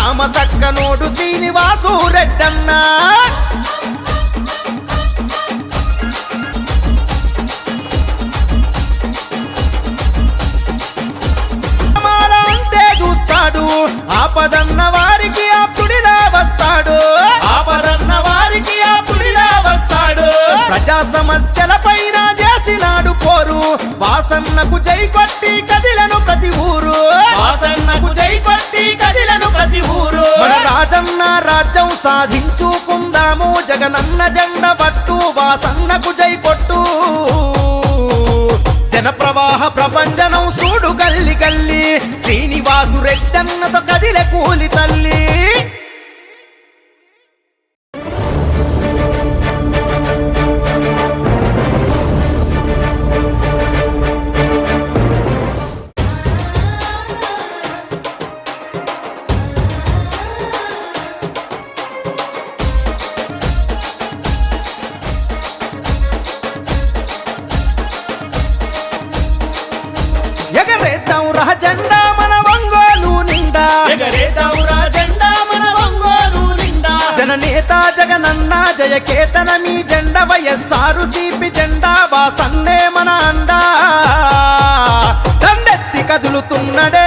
రామ సక్కనోడు శ్రీనివాసు రెడ్డన్నా. చూస్తాడు ఆపదన్న వారికి అప్పుడిలా వస్తాడు. ఆపదన్న వారికి అప్పుడిలా వస్తాడు. ప్రజా సమస్యల పైన చేసినాడు పోరు వాసన్నకు జై కొట్టి జగనన్న రాజ్యం సాధించుకుందాము జగనన్న జెండ పట్టు వాసన్నకు జై కొట్టు. జన ప్రవాహ జెండా మన ఒంగోలు నిండా. ఎగరేదౌరా జెండా మన ఒంగోలు నిండా. జననేత జగనన్న జయకేతన మీ జెండ వయస్సారు సిపి జెండా వాసన్నే మన అండా. దండెత్తి కదులుతున్నడే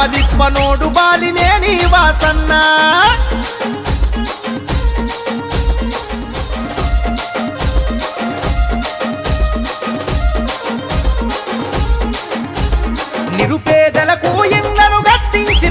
మరి మన మదిప్పనోడు బాలినేని వాసన్న. నిరుపేదలకు ఎన్న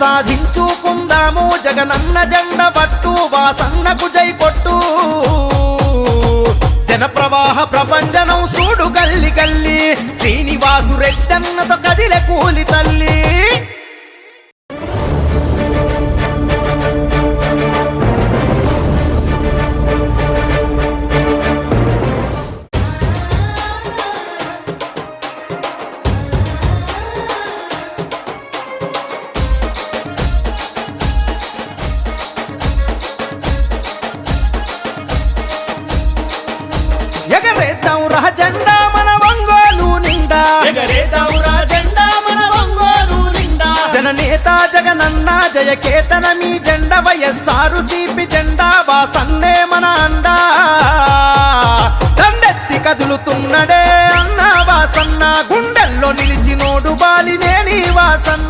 సాధించుకుందాము జగనన్న జెండ జెండా మన ఒంగోలు నిండా. ఎగరేదౌరా జెండా మన ఒంగోలు నిండా. జననేత జగనన్న జయకేతన మీ జెండ వయస్సారు సిపి జెండా వాసన్నే మన అండా. దండెత్తి కదులుతున్నడే అన్న వాసన్న గుండెల్లో నిలిచినోడు బాలినేని వాసన్న.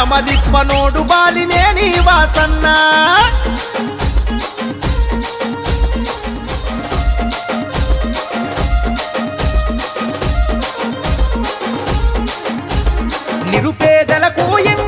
మరి మన మదిప్పనోడు బాలినేని వాసన్న. నిరుపేదలకు ఎన్ని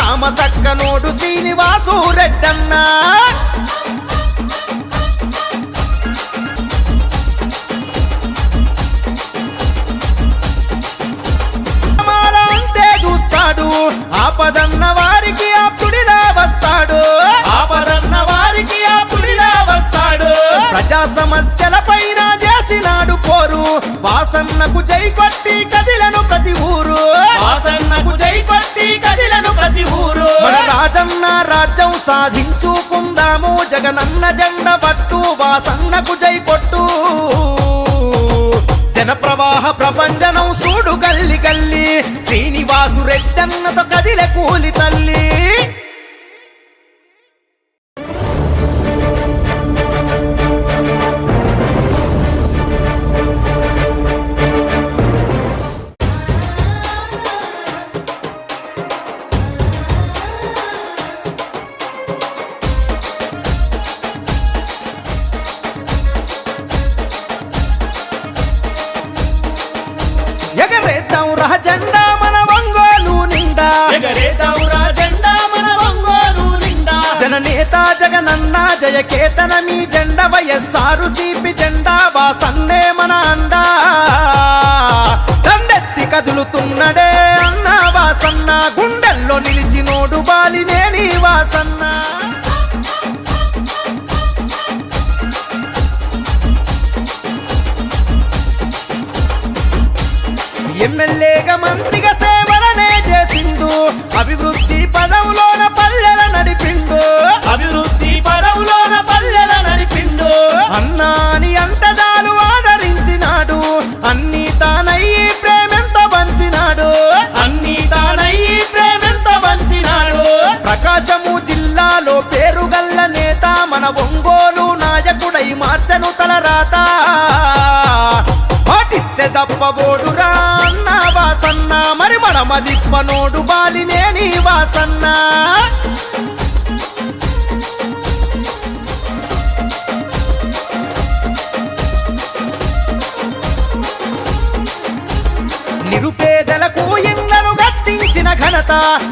రామ సాధించుకుందాము జగనన్న జెండ పట్టు వాసన్నకు జై పొట్టు. జన ప్రవాహ ప్రపంచనం సూడు గల్లి గల్లి శ్రీనివాసు రెడ్డన్నతో కదిలే కూలి తల్లి ఎగరేద్దాం రా జెండా మన ఒంగోలు నిండా. ఎగరేదౌరా జెండా మన ఒంగోలు నిండా. జననేత జగనన్న జయకేతన మీ జెండ వయస్సారు సిపి జెండా వాసన్నే మన అండా. దండెత్తి కదులుతున్నడే అన్న వాసన్న గుండెల్లో నిలిచినోడు బాలినేని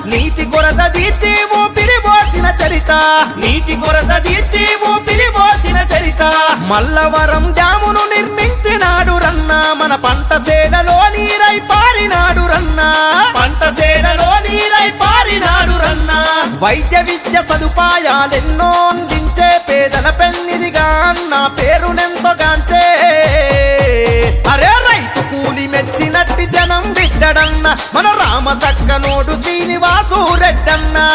నీటి కొరత తీర్చి ఊపిరి పోసిన చరిత. నీటి కొరత తీర్చి ఊపిరి పోసిన చరిత. మల్లవరం డ్యామును నిర్మించినాడు రన్న. మన పంట సేలలో నీరై పారినాడు రన్న. పంట సేలలో నీరై పారినాడు రన్న. వైద్య విద్య సదుపాయాలెన్నోంది. రామ సక్కనోడు శ్రీనివాసు రెడ్డన్నా.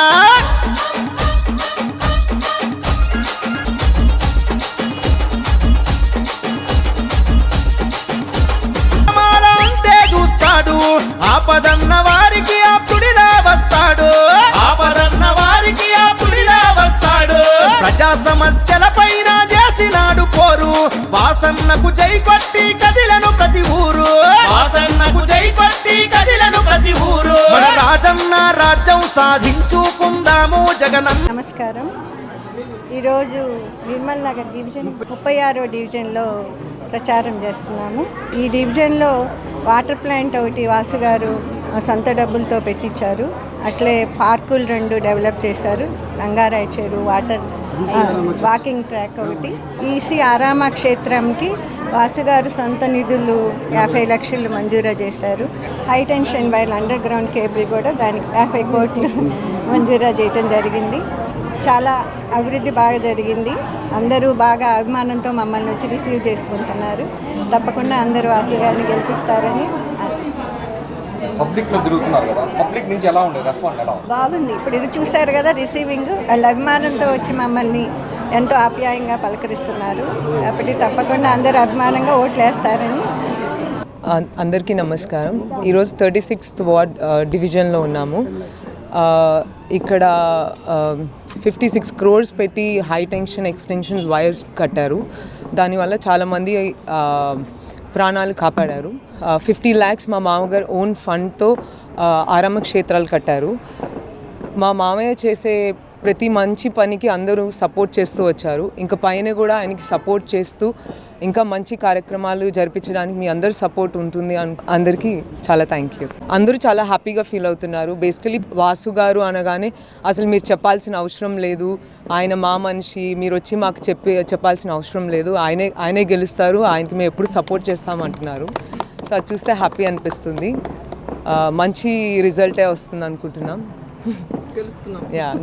చూస్తాడు ఆపదన్న వారికి ఆప్తుడిలా వస్తాడు. ఆపదన్న వారికి అప్పుడిలా వస్తాడు. ప్రజా సమస్యల పైన చేసినాడు పోరు వాసన్నకు జై కొట్టి రాజన్న రాజ్యం సాధించుకుందాము జగన్ నమస్కారం. ఈరోజు నిర్మల్ నగర్ డివిజన్ ముప్పై ఆరో డివిజన్లో ప్రచారం చేస్తున్నాము. ఈ డివిజన్లో వాటర్ ప్లాంట్ ఒకటి వాసు గారు సొంత డబ్బులతో పెట్టించారు. అట్లే పార్కులు రెండు డెవలప్ చేశారు. రంగారాయ చెరువు వాటర్ వాకింగ్ ట్రాక్ ఒకటి. ఈసీ ఆరామ క్షేత్రంకి వాసు గారు సొంత నిధులు యాభై లక్షలు మంజూరు చేశారు. High tension wire underground cable కూడా దానికి యాభై కోట్లు మంజూరా చేయటం జరిగింది. చాలా అభివృద్ధి బాగా జరిగింది. అందరూ బాగా అభిమానంతో మమ్మల్ని వచ్చి రిసీవ్ చేసుకుంటున్నారు. తప్పకుండా అందరూ వాసు గెలిపిస్తారని తిరుగుతున్నారు కదా పబ్లిక్ నుంచి ఎలా ఉండేది రెస్పాండ్ ఎలా బాగుంది. ఇప్పుడు ఇది చూశారు కదా రిసీవింగ్ వాళ్ళ అభిమానంతో వచ్చి మమ్మల్ని ఎంతో ఆప్యాయంగా పలకరిస్తున్నారు. కాబట్టి తప్పకుండా అందరూ అభిమానంగా ఓట్లు వేస్తారని అందరికీ నమస్కారం. ఈరోజు థర్టీ సిక్స్త్ వార్డ్ డివిజన్లో ఉన్నాము. ఇక్కడ ఫిఫ్టీ సిక్స్ క్రోర్స్ పెట్టి హై టెన్షన్ ఎక్స్టెన్షన్స్ వైర్ కట్టారు. దానివల్ల చాలామంది ప్రాణాలు కాపాడారు. ఫిఫ్టీ ల్యాక్స్ మా మామగారు ఓన్ ఫండ్తో ఆరామ క్షేత్రాలు కట్టారు. మా మామయ్య చేసే ప్రతి మంచి పనికి అందరూ సపోర్ట్ చేస్తూ వచ్చారు. ఇంకా పైన కూడా ఆయనకి సపోర్ట్ చేస్తూ ఇంకా మంచి కార్యక్రమాలు జరిపించడానికి మీ అందరు సపోర్ట్ ఉంటుంది అన్ అందరికీ చాలా థ్యాంక్ యూ అందరూ చాలా హ్యాపీగా ఫీల్ అవుతున్నారు. బేసికలీ వాసు గారు అనగానే అసలు మీరు చెప్పాల్సిన అవసరం లేదు. ఆయన మా మనిషి మీరు వచ్చి మాకు చెప్పి చెప్పాల్సిన అవసరం లేదు. ఆయనే ఆయనే గెలుస్తారు. ఆయనకి మేము ఎప్పుడు సపోర్ట్ చేస్తామంటున్నారు సో అది చూస్తే హ్యాపీ అనిపిస్తుంది. మంచి రిజల్టే వస్తుంది అనుకుంటున్నాం. యా